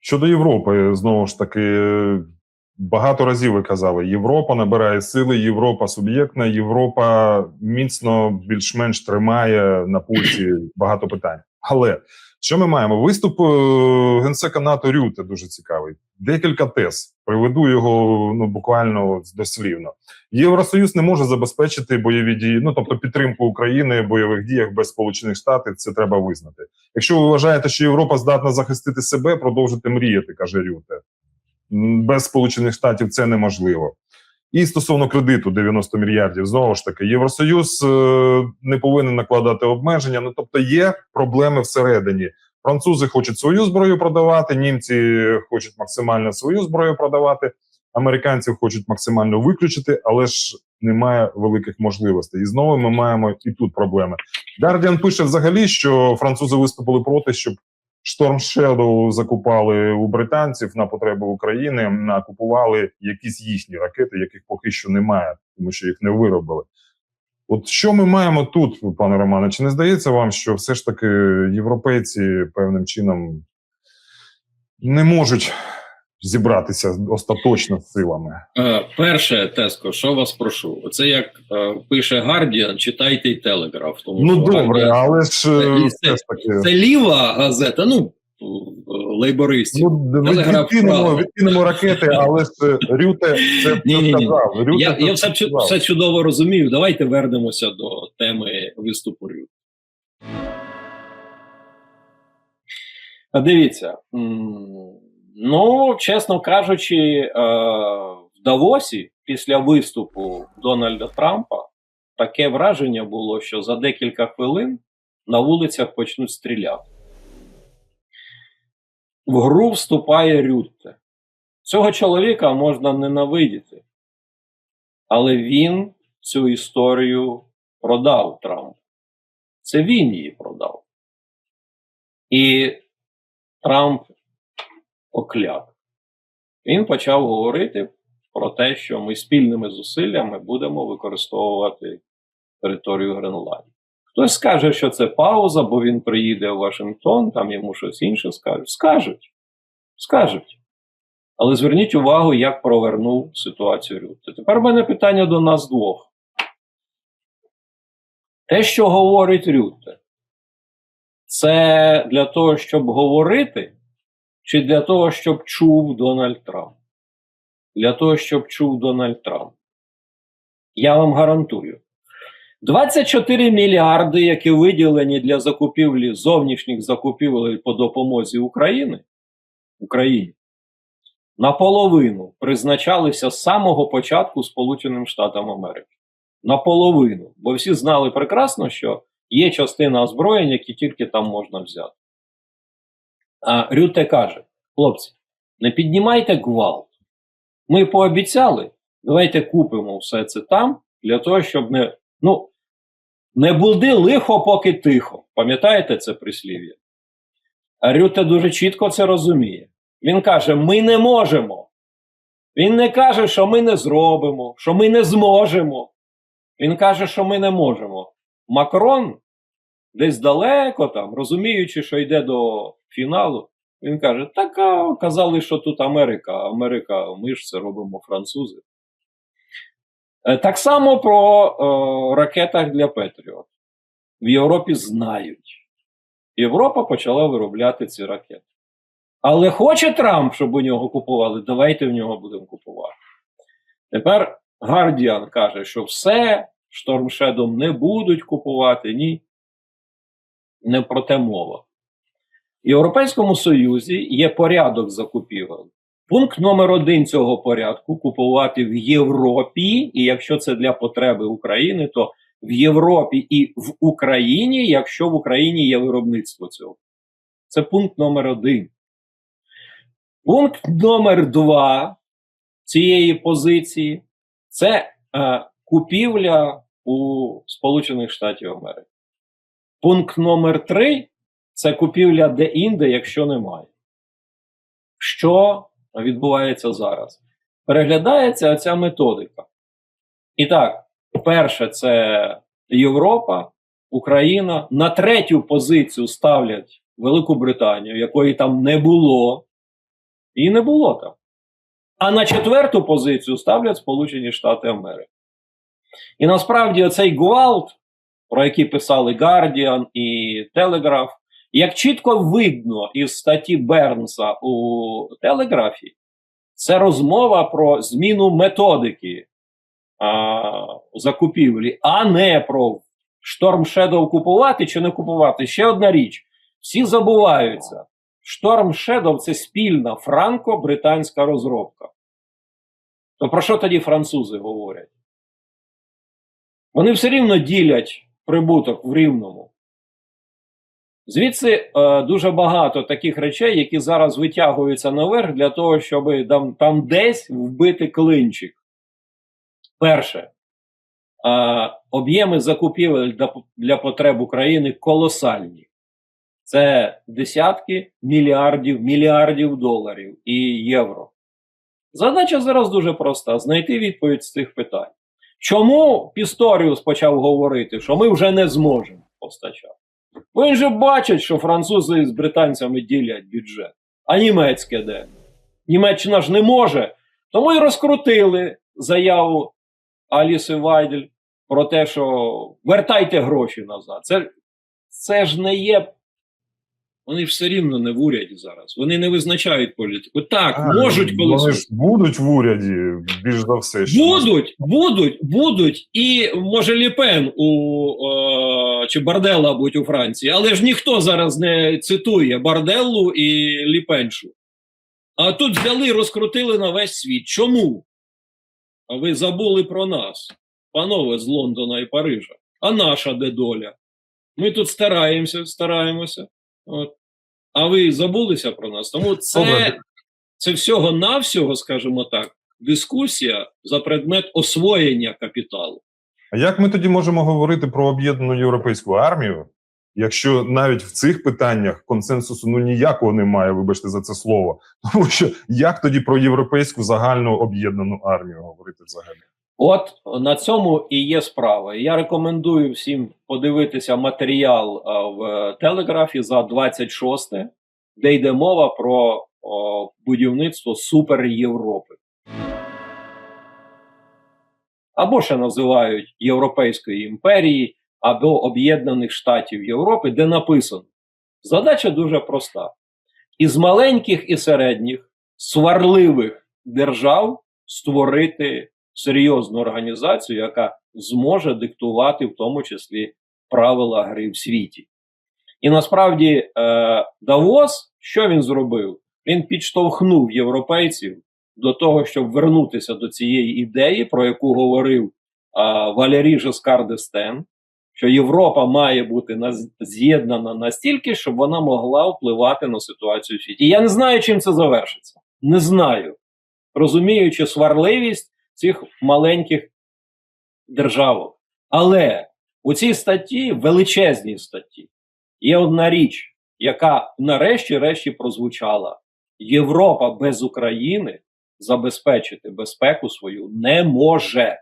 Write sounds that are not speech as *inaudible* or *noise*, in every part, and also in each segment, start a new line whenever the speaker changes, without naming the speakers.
Щодо Європи, знову ж таки, багато разів ви казали: Європа набирає сили, Європа суб'єктна, Європа міцно більш-менш тримає на пульсі багато питань. Але що ми маємо? Виступ е, генсека НАТО Рюте дуже цікавий. Декілька тез. Приведу його ну буквально дослівно. Євросоюз не може забезпечити бойові дії, ну тобто підтримку України в бойових діях без Сполучених Штатів. Це треба визнати. Якщо ви вважаєте, що Європа здатна захистити себе, продовжуйте мріяти, каже Рюте. Без Сполучених Штатів це неможливо. І стосовно кредиту 90 мільярдів, знову ж таки, Євросоюз е, не повинен накладати обмеження. Ну тобто є проблеми всередині. Французи хочуть свою зброю продавати, німці хочуть максимально свою зброю продавати, американців хочуть максимально виключити, але ж немає великих можливостей. І знову ми маємо і тут проблеми. Guardian пише взагалі, що французи виступили проти, щоб Storm Shadow закупали у британців на потреби України, накупували якісь їхні ракети, яких поки що немає, тому що їх не виробили. От що ми маємо тут, пане Романе? Чи не здається вам, що все ж таки європейці певним чином не можуть зібратися остаточно з силами?
Е, перше, Теско, що вас прошу? Це як е, пише Guardian, читайте й Телеграф. Тому
Ну
що
добре,
Guardian
але ж
Це-
е, таки.
це ліва газета, ну лейбористів.
Ну, відкинемо, відкинемо ракети, але ж Рюте це *laughs*
Ні-ні-ні.
сказав. Рюте
я
це
я все, все чудово розумію. Давайте вернемося до теми виступу Рю. Дивіться, ну, чесно кажучи, е, в Давосі після виступу Дональда Трампа таке враження було, що за декілька хвилин на вулицях почнуть стріляти. В гру вступає Рютте. Цього чоловіка можна ненавидіти, але він цю історію продав Трампу. Це він її продав. І Трамп окляк. Він почав говорити про те, що ми спільними зусиллями будемо використовувати територію Гренландії. Хтось скаже, що це пауза, бо він приїде в Вашингтон, там йому щось інше скажуть. Скажуть. Скажуть. Але зверніть увагу, як провернув ситуацію Рютте. Тепер в мене питання до нас двох. Те, що говорить Рютте, це для того, щоб говорити, чи для того, щоб чув Дональд Трамп? Для того, щоб чув Дональд Трамп. Я вам гарантую. 24 мільярди, які виділені для закупівлі зовнішніх закупівель по допомозі України, Україні, наполовину призначалися з самого початку Сполученим Штатам Америки. Наполовину. Бо всі знали прекрасно, що є частина озброєнь, які тільки там можна взяти. А Рюте каже: хлопці, не піднімайте гвалт. Ми пообіцяли, давайте купимо все це там, для того, щоб не. Ну, не буди лихо, поки тихо. Пам'ятаєте це прислів'я? А Рюте дуже чітко це розуміє. Він каже: ми не можемо. Він не каже, що ми не зробимо, що ми не зможемо. Він каже, що ми не можемо. Макрон десь далеко там, розуміючи, що йде до фіналу, він каже: так а, казали, що тут Америка, Америка, ми ж це робимо французи. Е, Так само про е, ракетах для Петріот. В Європі знають. Європа почала виробляти ці ракети. Але хоче Трамп, щоб у нього купували, давайте в нього будемо купувати. Тепер Гардіан каже, що все Shadow не будуть купувати. Ні. Не про те мова. В Європейському Союзі є порядок закупівель. Пункт номер один цього порядку купувати в Європі, і якщо це для потреби України, то в Європі і в Україні, якщо в Україні є виробництво цього. Це пункт номер один. Пункт номер два цієї позиції це е, купівля у Сполучених Штатів Америки. Пункт номер три це купівля де-інде, якщо немає. Що відбувається зараз? Переглядається ця методика. І так, перше, це Європа, Україна. На третю позицію ставлять Велику Британію, якої там не було. Її не було там. А на четверту позицію ставлять Сполучені Штати Америки. І насправді оцей гвалт, про який писали Guardian і Telegraph, як чітко видно із статті Бернса у Телеграфі, це розмова про зміну методики а, закупівлі, а не про Шторм Shadow купувати чи не купувати. Ще одна річ: всі забуваються. Шторм Shadow – це спільна франко-британська розробка. То про що тоді французи говорять? Вони все рівно ділять прибуток в рівному. Звідси е, дуже багато таких речей, які зараз витягуються наверх для того, щоб там, там десь вбити клинчик. Перше, е, об'єми закупівель для, потреб України колосальні. Це десятки мільярдів, мільярдів доларів і євро. Задача зараз дуже проста: знайти відповідь з цих питань. Чому Пісторіус почав говорити, що ми вже не зможемо постачати? Бо вже же бачить, що французи з британцями ділять бюджет, а німецьке де? Німеччина ж не може. Тому і розкрутили заяву Аліси Вайдель про те, що вертайте гроші назад. Це, це ж не є. Вони все рівно не в уряді зараз. Вони не визначають політику. Так,
А,
можуть колись.
Вони ж будуть в уряді більш за все. що
Будуть, будуть, будуть, і може Ліпен у е, чи Бардела будь у Франції, але ж ніхто зараз не цитує Барделлу і Ліпеншу. А тут взяли розкрутили на весь світ. Чому? А ви забули про нас, панове з Лондона і Парижа. А наша де доля? Ми тут стараємося, стараємося. От. А ви забулися про нас? Тому це, це всього-навсього, скажімо так, дискусія за предмет освоєння капіталу.
А як ми тоді можемо говорити про об'єднану європейську армію, якщо навіть в цих питаннях консенсусу ну ніякого немає, вибачте за це слово. Тому що як тоді про європейську загальну об'єднану армію говорити взагалі?
От на цьому і є справа. Я рекомендую всім подивитися матеріал в телеграфі за 26, де йде мова про будівництво Супер Європи. Або ще називають Європейської імперії, або Об'єднаних Штатів Європи, де написано: задача дуже проста: із маленьких і середніх сварливих держав створити серйозну організацію, яка зможе диктувати в тому числі правила гри в світі. І насправді е, Давос, що він зробив? Він підштовхнув європейців до того, щоб вернутися до цієї ідеї, про яку говорив е, Валерій Жескар д'Естен, що Європа має бути з'єднана настільки, щоб вона могла впливати на ситуацію в світі. І я не знаю, чим це завершиться. Не знаю. Розуміючи сварливість цих маленьких державок. Але у цій статті, величезній статті, є одна річ, яка нарешті-решті прозвучала: Європа без України забезпечити безпеку свою не може.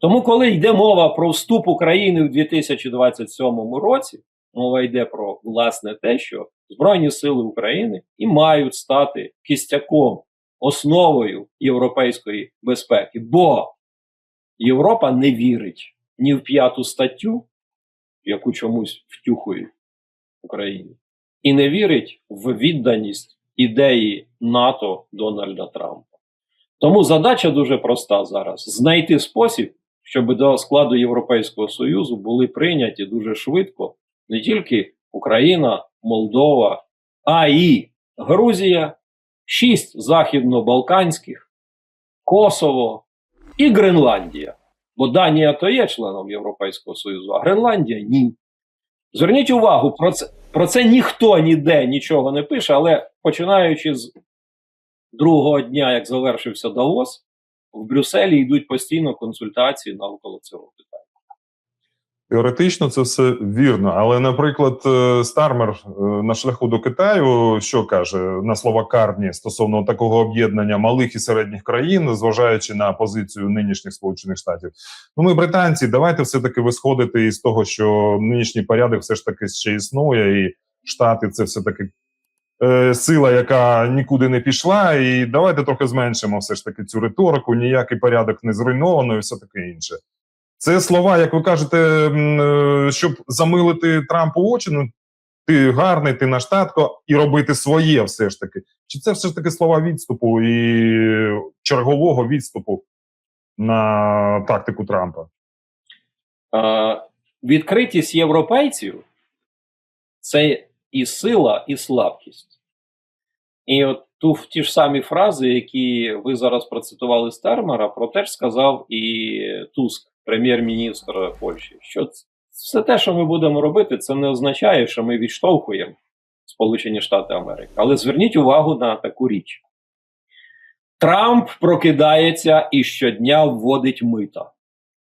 Тому, коли йде мова про вступ України в 2027 році, мова йде про власне те, що Збройні Сили України і мають стати кістяком, основою європейської безпеки. Бо Європа не вірить ні в п'яту статтю, яку чомусь втюхують Україні, і не вірить в відданість ідеї НАТО Дональда Трампа. Тому задача дуже проста зараз: знайти спосіб, щоб до складу Європейського Союзу були прийняті дуже швидко не тільки Україна, Молдова, а і Грузія, шість західно-балканських, Косово і Гренландія. Бо Данія то є членом Європейського Союзу, а Гренландія ні. Зверніть увагу, про це, про це ніхто ніде нічого не пише, але починаючи з другого дня, як завершився Давос, в Брюсселі йдуть постійно консультації навколо цього питання.
Теоретично це все вірно, але, наприклад, е, Стармер е, на шляху до Китаю що каже на слова Карні стосовно такого об'єднання малих і середніх країн, зважаючи на позицію нинішніх сполучених штатів. Ну, ми британці, давайте все таки висходити із того, що нинішній порядок все ж таки ще існує, і штати це все таки е, сила, яка нікуди не пішла, і давайте трохи зменшимо все ж таки цю риторику, ніякий порядок не зруйновано і все таке інше. Це слова, як ви кажете, е, щоб замилити Трампу очі. Ну ти гарний, ти наш татко, і робити своє все ж таки. Чи це все ж таки слова відступу і чергового відступу на тактику Трампа?
Е, відкритість європейців це і сила, і слабкість. І от ту ті ж самі фрази, які ви зараз процитували з Термера, про те сказав і Туск, прем'єр-міністр Польщі. Що все те, що ми будемо робити, це не означає, що ми відштовхуємо Сполучені Штати Америки. Але зверніть увагу на таку річ. Трамп прокидається і щодня вводить мита.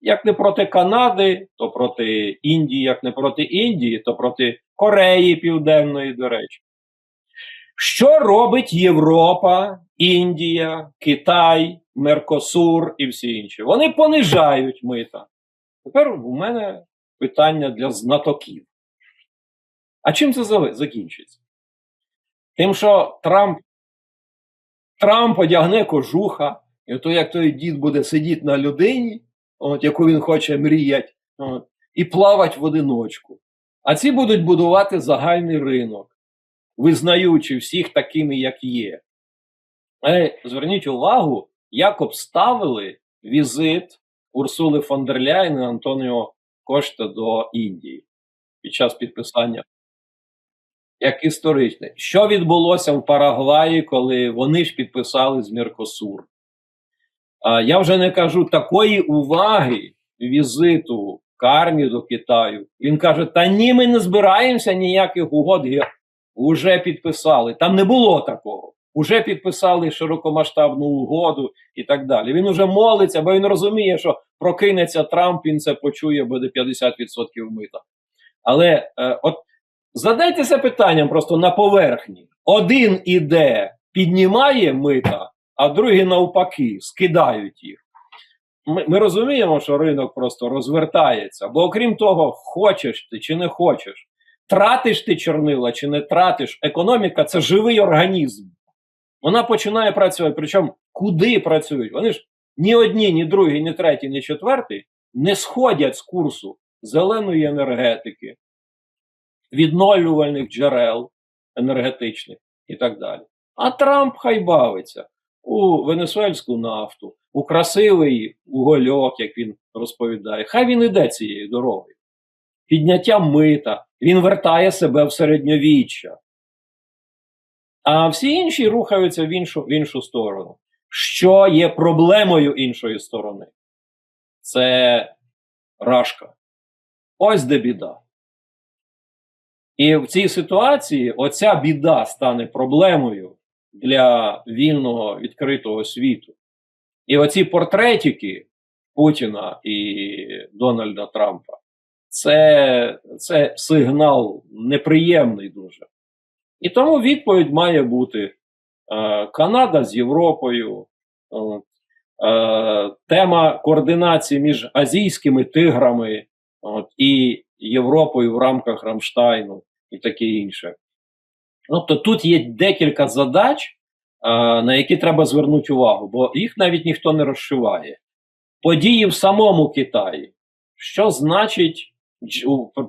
Як не проти Канади, то проти Індії, як не проти Індії, то проти Кореї Південної, до речі. Що робить Європа, Індія, Китай, Меркосур і всі інші? Вони понижають мита. Тепер у мене питання для знатоків. А чим це закінчиться? Тим, що Трамп, Трамп одягне кожуха, і то як той дід буде сидіти на людині, от, яку він хоче мріяти, от, і плавати в одиночку. А ці будуть будувати загальний ринок, визнаючи всіх такими, як є. Але зверніть увагу, як обставили візит Урсули фон дер Ляйн і Антоніо Кошта до Індії під час підписання. Як історичне. Що відбулося в Парагваї, коли вони ж підписали з Меркосур? А я вже не кажу такої уваги візиту Кармі до Китаю. Він каже: Та ні, ми не збираємося ніяких угод. Уже підписали. Там не було такого. Уже підписали широкомасштабну угоду і так далі. Він уже молиться, бо він розуміє, що прокинеться Трамп, він це почує, буде 50% мита. Але е, от задайтеся питанням просто на поверхні. Один іде, піднімає мита, а другий навпаки, скидають їх. Ми, ми розуміємо, що ринок просто розвертається, бо окрім того, хочеш ти чи не хочеш, тратиш ти чорнила чи не тратиш, економіка це живий організм. Вона починає працювати. Причому куди працюють? Вони ж ні одні, ні другі, ні треті, ні четверті не сходять з курсу зеленої енергетики, відновлювальних джерел енергетичних і так далі. А Трамп хай бавиться у венесуельську нафту, у красивий угольок, як він розповідає. Хай він іде цією дорогою. Підняття мита, він вертає себе в середньовіччя. А всі інші рухаються в іншу, в іншу сторону. Що є проблемою іншої сторони? Це рашка. Ось де біда. І в цій ситуації оця біда стане проблемою для вільного відкритого світу. І оці портретики Путіна і Дональда Трампа це, це сигнал неприємний дуже. І тому відповідь має бути е, Канада з Європою, е, тема координації між азійськими тиграми от, і Європою в рамках Рамштайну і таке інше. Тобто тут є декілька задач, е, на які треба звернути увагу, бо їх навіть ніхто не розшиває. Події в самому Китаї. Що значить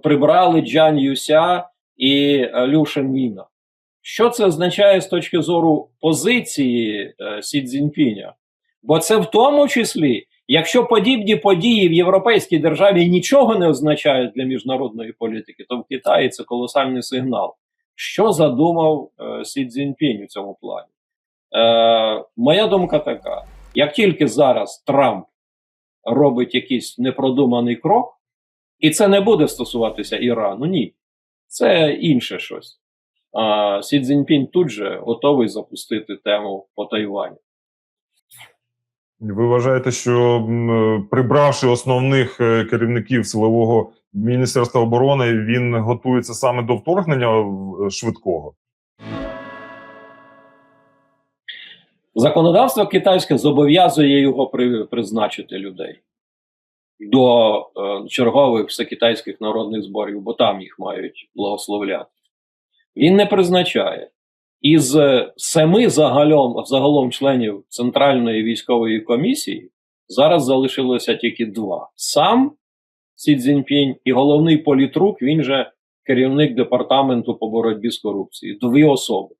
прибрали Джан Юся і е, Лю Шенміна? Що це означає з точки зору позиції е, Сі Цзіньпіня? Бо це в тому числі, якщо подібні події в європейській державі нічого не означають для міжнародної політики, то в Китаї це колосальний сигнал. Що задумав е, Сі Цзіньпінь у цьому плані? Е, моя думка така: як тільки зараз Трамп робить якийсь непродуманий крок, і це не буде стосуватися Ірану, ні. Це інше щось. А Сі Цзіньпінь тут же готовий запустити тему по Тайваню.
Ви вважаєте, що е, прибравши основних е, керівників силового міністерства оборони, він готується саме до вторгнення швидкого?
Законодавство китайське зобов'язує його призначити людей до е, чергових всекитайських народних зборів, бо там їх мають благословляти. Він не призначає. із е, семи загалом, загалом членів Центральної військової комісії зараз залишилося тільки два: сам Сі Цзіньпінь і головний політрук, він же керівник департаменту по боротьбі з корупцією. Дві особи.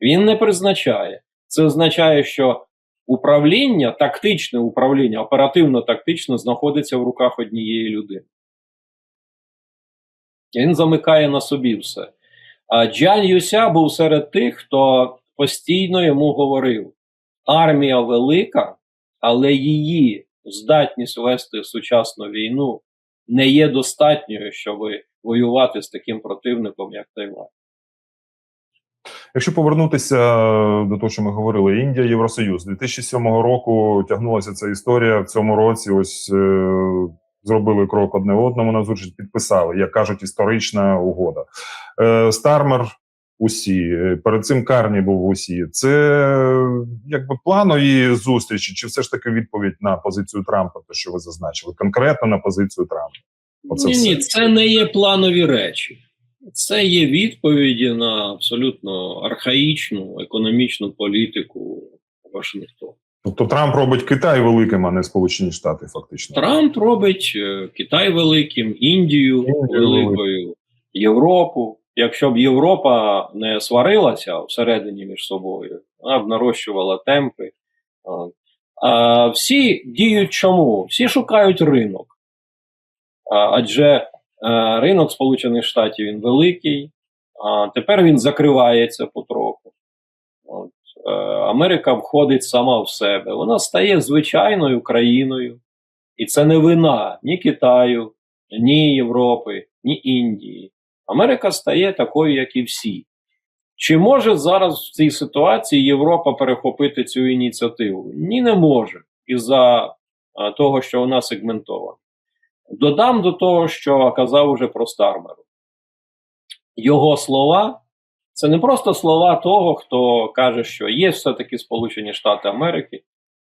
Він не призначає. Це означає, що управління, тактичне управління, оперативно-тактично знаходиться в руках однієї людини. Він замикає на собі все. Джан Юся був серед тих, хто постійно йому говорив: армія велика, але її здатність вести сучасну війну не є достатньою, щоб воювати з таким противником, як Тайвань.
Якщо повернутися до того, що ми говорили, Індія, Євросоюз 2007 року тягнулася ця історія. В цьому році ось е, зробили крок одне одному назустріч, підписали, як кажуть, історична угода. Е, Стармер усі е, перед цим Карні був усі. Це якби планові зустрічі, чи все ж таки відповідь на позицію Трампа, то що ви зазначили, конкретно на позицію Трампа? Оце
ні,
все.
ні, це не є планові речі. Це є відповіді на абсолютно архаїчну економічну політику Вашингтону.
Тобто Трамп робить Китай великим, а не Сполучені Штати, фактично.
Трамп робить е, Китай великим, Індію великою, Європу. Якщо б Європа не сварилася всередині між собою, вона б нарощувала темпи. А, А всі діють чому? Всі шукають ринок. Адже е, ринок Сполучених Штатів він великий, а тепер він закривається потроху. Е, Америка входить сама в себе. Вона стає звичайною країною. І це не вина ні Китаю, ні Європи, ні Індії. Америка стає такою, як і всі. Чи може зараз в цій ситуації Європа перехопити цю ініціативу? Ні, не може. Із-за того, що вона сегментована. Додам до того, що казав уже про Стармеру. Його слова це не просто слова того, хто каже, що є все-таки Сполучені Штати Америки.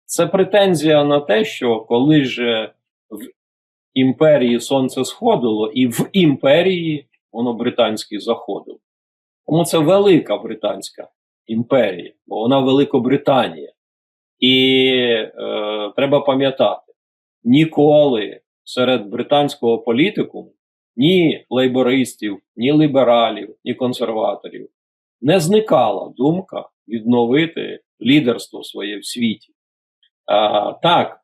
Це претензія на те, що коли ж в імперії сонце сходило, і в імперії воно британське заходило. Тому це велика британська імперія, бо вона Великобританія. І е, треба пам'ятати, ніколи серед британського політику ні лейбористів, ні лібералів, ні консерваторів не зникала думка відновити лідерство своє в світі. А, так,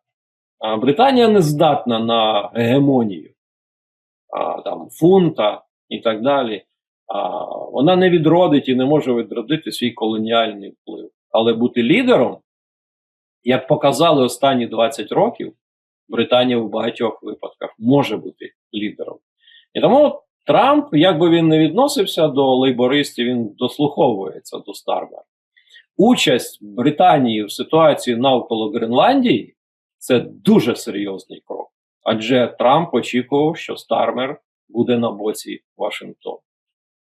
Британія не здатна на гегемонію а, там, фунта і так далі. А, вона не відродить і не може відродити свій колоніальний вплив. Але бути лідером, як показали останні 20 років, Британія в багатьох випадках може бути лідером. І тому Трамп, як би він не відносився до лейбористів, він дослуховується до Стармера. Участь Британії в ситуації навколо Гренландії це дуже серйозний крок. Адже Трамп очікував, що Стармер буде на боці Вашингтону.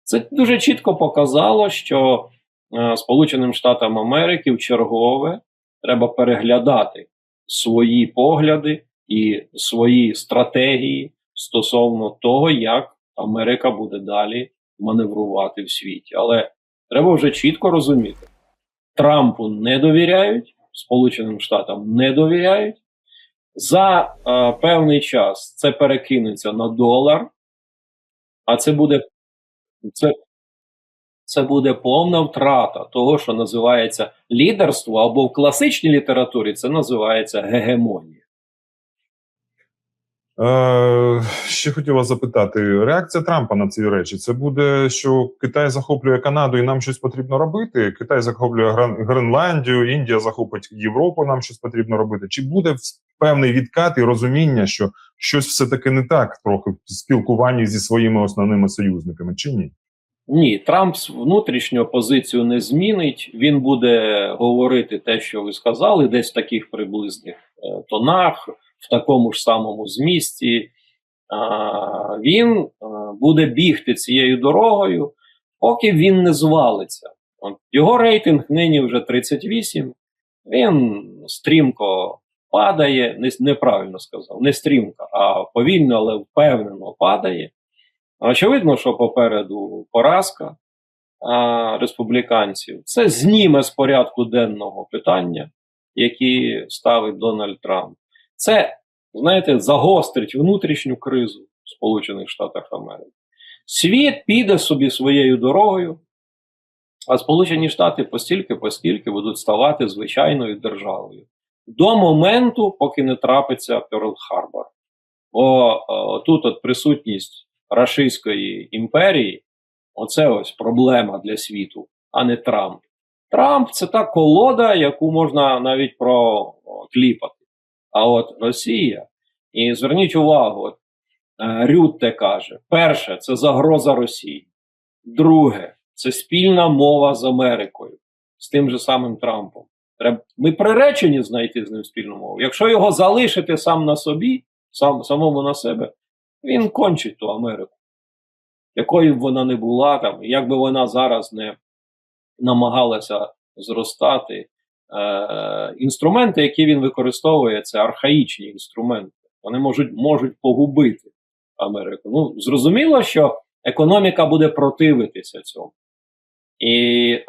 Це дуже чітко показало, що е, Сполученим Штатам Америки в чергове треба переглядати свої погляди і свої стратегії стосовно того, як Америка буде далі маневрувати в світі. Але треба вже чітко розуміти: Трампу не довіряють, Сполученим Штатам не довіряють. За е, певний час це перекинеться на долар, а це буде це, це буде повна втрата того, що називається лідерство, або в класичній літературі це називається гегемонія.
Е, ще вас запитати: реакція Трампа на ці речі це буде, що Китай захоплює Канаду і нам щось потрібно робити. Китай захоплює Грен- Гренландію, Індія захопить Європу. Нам щось потрібно робити. Чи буде певний відкат і розуміння, що щось все таки не так, трохи в спілкуванні зі своїми основними союзниками, чи ні?
Ні, Трамп внутрішню позицію не змінить. Він буде говорити те, що ви сказали, десь в таких приблизних е, тонах, в такому ж самому змісті. Він буде бігти цією дорогою, поки він не звалиться. Його рейтинг нині вже 38. Він стрімко падає, не, неправильно сказав, не стрімко, а повільно, але впевнено падає. Очевидно, що попереду поразка. республіканців, це зніме з порядку денного питання, які ставить Дональд Трамп. Це, знаєте, загострить внутрішню кризу в Сполучених Штатах Америки. Світ піде собі своєю дорогою, а Сполучені Штати постільки постільки будуть ставати звичайною державою до моменту, поки не трапиться Перл Харбор. Бо о, тут от присутність Рашистської імперії оце ось проблема для світу, а не Трамп. Трамп це та колода, яку можна навіть прокліпати. А от Росія, і зверніть увагу, от, е, Рютте каже: перше, це загроза Росії. Друге, це спільна мова з Америкою, з тим же самим Трампом. Ми приречені знайти з ним спільну мову. Якщо його залишити сам на собі, сам, самому на себе, він кончить ту Америку. Якою б вона не була, там, як би вона зараз не намагалася зростати. Е, інструменти, які він використовує, це архаїчні інструменти. Вони можуть, можуть погубити Америку. Ну, зрозуміло, що економіка буде противитися цьому. І, е,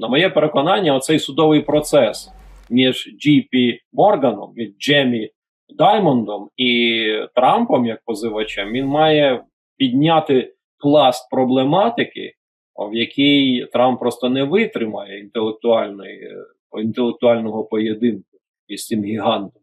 на моє переконання, оцей судовий процес між Джі Морганом, між Джемі Даймондом і Трампом, як позивачем, він має підняти пласт проблематики, в якій Трамп просто не витримає інтелектуальної, е, інтелектуального поєдинку із цим гігантом.